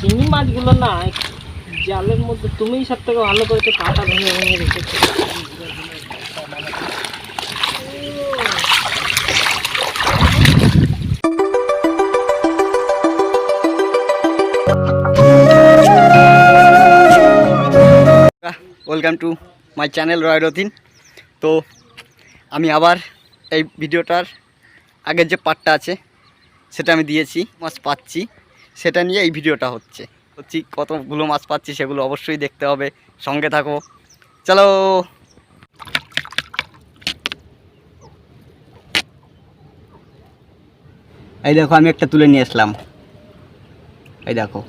শিঙি মাছগুলো না, জালের মধ্যে তুমিই সব থেকে ভালো করেছ, কাঁটা ভেঙে ভেঙে রেখেছো। Welcome to my channel Roy Ratin তো আমি আবার এই ভিডিওটার আগের যে পার্টটা আছে, সেটা আমি দিয়েছি মাছ পাচ্ছি। সেটা নিয়ে এই ভিডিওটা হচ্ছে। হচ্ছি কতগুলো মাছ পাচ্ছি সেগুলো অবশ্যই দেখতে হবে। সঙ্গে থাকো। চলো। এই দেখো, আমি একটা তুলে নিয়ে আসলাম। এই দেখো।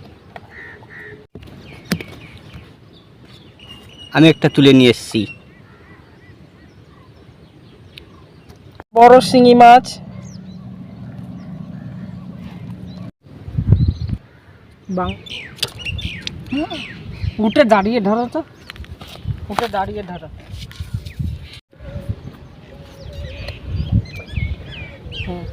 আমি একটা তুলে নিয়ে এসেছি। বড় শিঙি মাছ। বাং। হুম, উঠে দাঁড়িয়ে ধরো তো। উঠে দাঁড়িয়ে ধরো। হুম,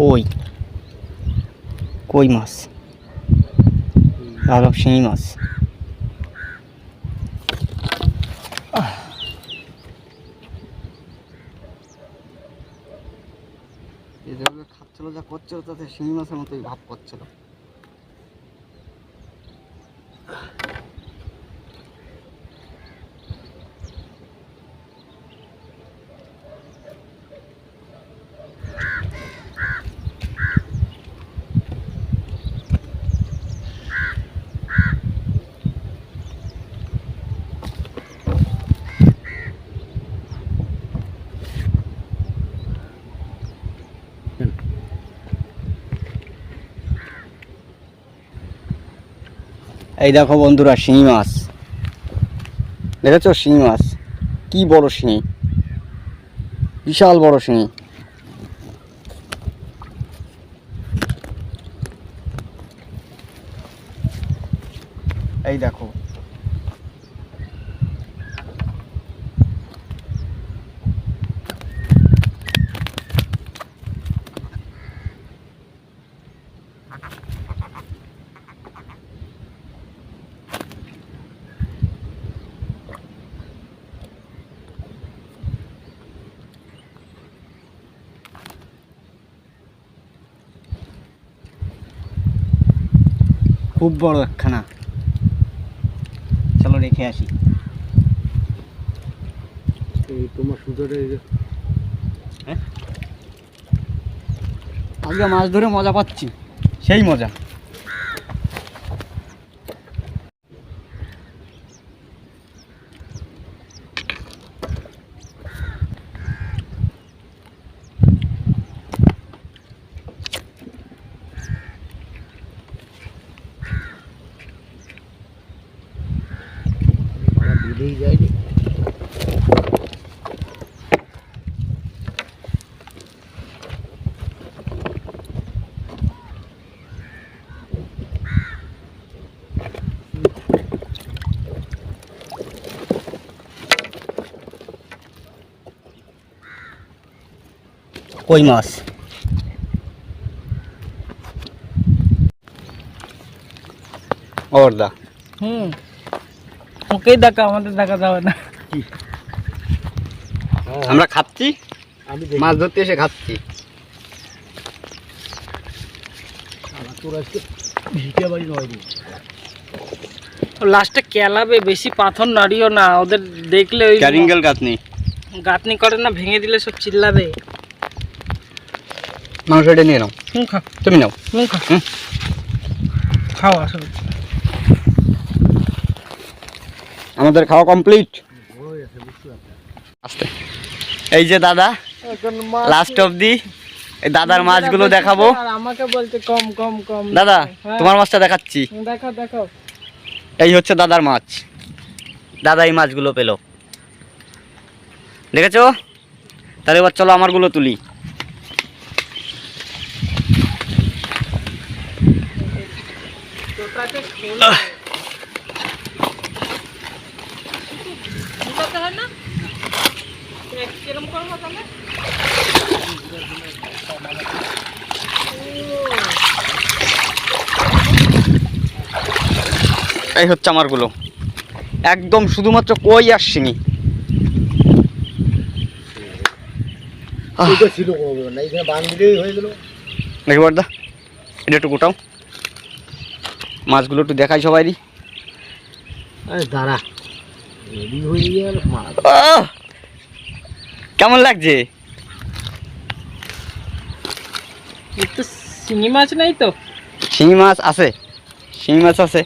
মাছের দাঁড়া কই কই মাছ লাল শিঙি মাছ যেভাবে খাচ্ছিল যা করছিল তাতে শিঙি মাছের মতোই ভাব করছিল এই দেখো বন্ধুরা, শিঙি মাছ। দেখেছ? শিঙি মাছ। কি বড় শিঙি? বিশাল বড় শিঙি। এই দেখো খুব বড় একখানা। চলো রেখে আসি। এই তোমার সুতোটা এই আজকে মাছ ধরে মজা পাচ্ছি। সেই মজা। দুধেই যায়নি কই মাছ ওরদা হুম ওকেই দেখা আমাদের দেখা যাবে না। আমরা খাচ্ছি? মাছ ধরতে এসে খাচ্ছি। লাস্টে কেলাবে বেশি পাথর নাড়িও না ওদের দেখলে ওই ক্যারিঙ্গেল গাছ নেই গাঁথনি করে না ভেঙে দিলে সব চিল্লাবে। মাংস এটা নিয়ে নাও। হুম খা। তুমি নাও। হুম খা। হুম। খাও আসলে আমাদের খাওয়া কমপ্লিট আস্তে। এই যে দাদা লাস্ট অবধি এই দাদার মাছগুলো দেখাবো। আমাকে বলতে কম কম কম। দাদা হ্যাঁ। তোমার মাছটা দেখাচ্ছি। দেখাও দেখাও। এই হচ্ছে দাদার মাছ। দাদা এই মাছগুলো পেল। দেখেছ? তাহলে এবার চলো আমারগুলো তুলি। টোটাকে এই হচ্ছে আমারগুলো। একদম শুধুমাত্র কই আর শিঙি। হয়ে দেখি বর্দা এটা একটু গোটাও। মাছগুলো একটু দেখাই সবাইরই। দাঁড়া রেডি গেল মাছ। আহ! কেমন লাগছে? শিঙি মাছ নাই তো। শিঙি মাছ আছে শিঙি মাছ আছে।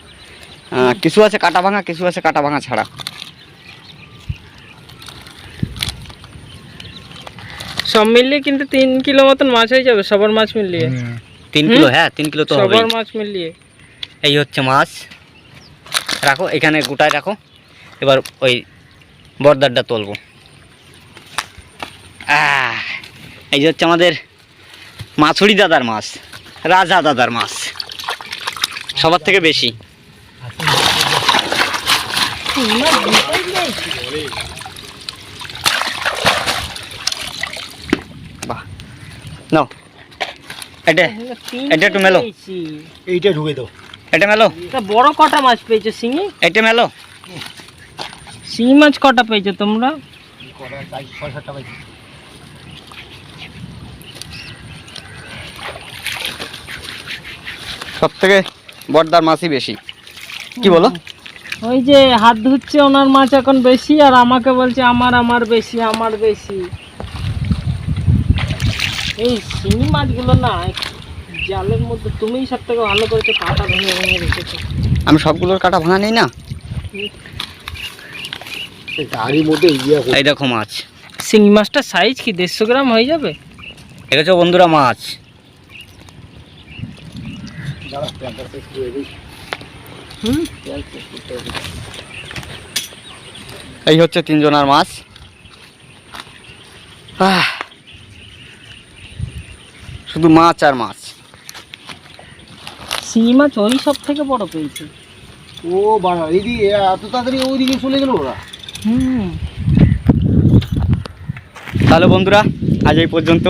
কিছু আছে কাটা ভাঙা কিছু আছে কাটা ভাঙা ছাড়া। সব মিলিয়ে কিন্তু তিন কিলো মতন মাছ হয়ে যাবে সবার মাছ মিলিয়ে। তিন কিলো হ্যাঁ তিন কিলো তো সবার মাছ মিলিয়ে। এই হচ্ছে মাছ। রাখো এখানে গোটায় রাখো। এবার ওই বর্দারটা তুলবো। আহ, এই যে হচ্ছে আমাদের মাছুরি দাদার মাছ রাজা দাদার মাছ। সবার থেকে বেশি। বাহ। নাও। এটা এটা একটু মেলো। এইটা ঢুকে দাও। এটা মেলো। বড় কটা মাছ পেয়েছ শিঙি? এটা মেলো। শিঙি মাছ কটা পেয়েছ তোমরা? সব থেকে বর্দার মাছই বেশি। কি বলো? ওই যে হাত ধুচ্ছে ওনার মাছ এখন বেশি আর আমাকে বলছে আমার আমার বেশি আমার বেশি। এই শিঙি মাছগুলো না জালের মধ্যে তুমিই সব থেকে ভালো করেছ কাটা ভেঙে ভেঙে রেখেছো। আমি সবগুলোর কাটা ভাঙা নেই না? এই গাড়ির মধ্যে ইয়ে এই দেখো মাছ। শিঙি মাছটা সাইজ কি দেড়শো গ্রাম হয়ে যাবে? দেখেছ বন্ধুরা মাছ? দাঁড়া প্যান্টটা শেষ করে দিই হুম এই হচ্ছে তিনজনার মাছ। শুধু মাছ আর মাছ। শিঙি মাছ ওই সব থেকে বড় পেয়েছে। ও বাড়া এইদিকে এত তাড়াতাড়ি ওইদিকে চলে গেল ওরা? হুম। তাহলে বন্ধুরা আজ এই পর্যন্ত।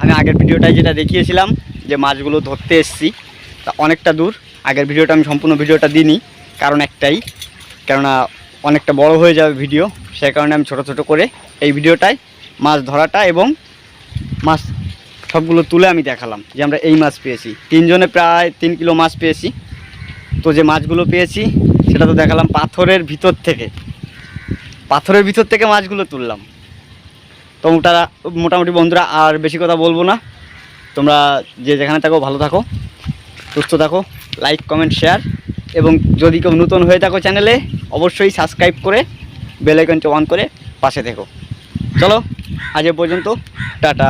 আমি আগের ভিডিওটায় যেটা দেখিয়েছিলাম যে মাছগুলো ধরতে এসছি তা অনেকটা দূর। আগের ভিডিওটা আমি সম্পূর্ণ ভিডিওটা দিইনি, কারণ একটাই, কেননা অনেকটা বড় হয়ে যাবে ভিডিও, সে কারণে আমি ছোট ছোট করে এই ভিডিওটায় মাছ ধরাটা এবং মাছ সবগুলো তুলে আমি দেখালাম যে আমরা এই মাছ পেয়েছি। তিনজনে প্রায় তিন কিলো মাছ পেয়েছি। তো যে মাছগুলো পেয়েছি, সেটা তো দেখালাম পাথরের ভিতর থেকে। পাথরের ভিতর থেকে মাছগুলো তুললাম। তো মোটা মোটামুটি বন্ধুরা আর বেশি কথা বলব না। তোমরা যে যেখানে থাকো ভালো থাকো। সুস্থ থাকো লাইক কমেন্ট শেয়ার এবং যদি কেউ নতুন হয়ে থাকো চ্যানেলে অবশ্যই সাবস্ক্রাইব করে বেলাইকনটা অন করে পাশে থেকো। চলো, আজ পর্যন্ত, টাটা।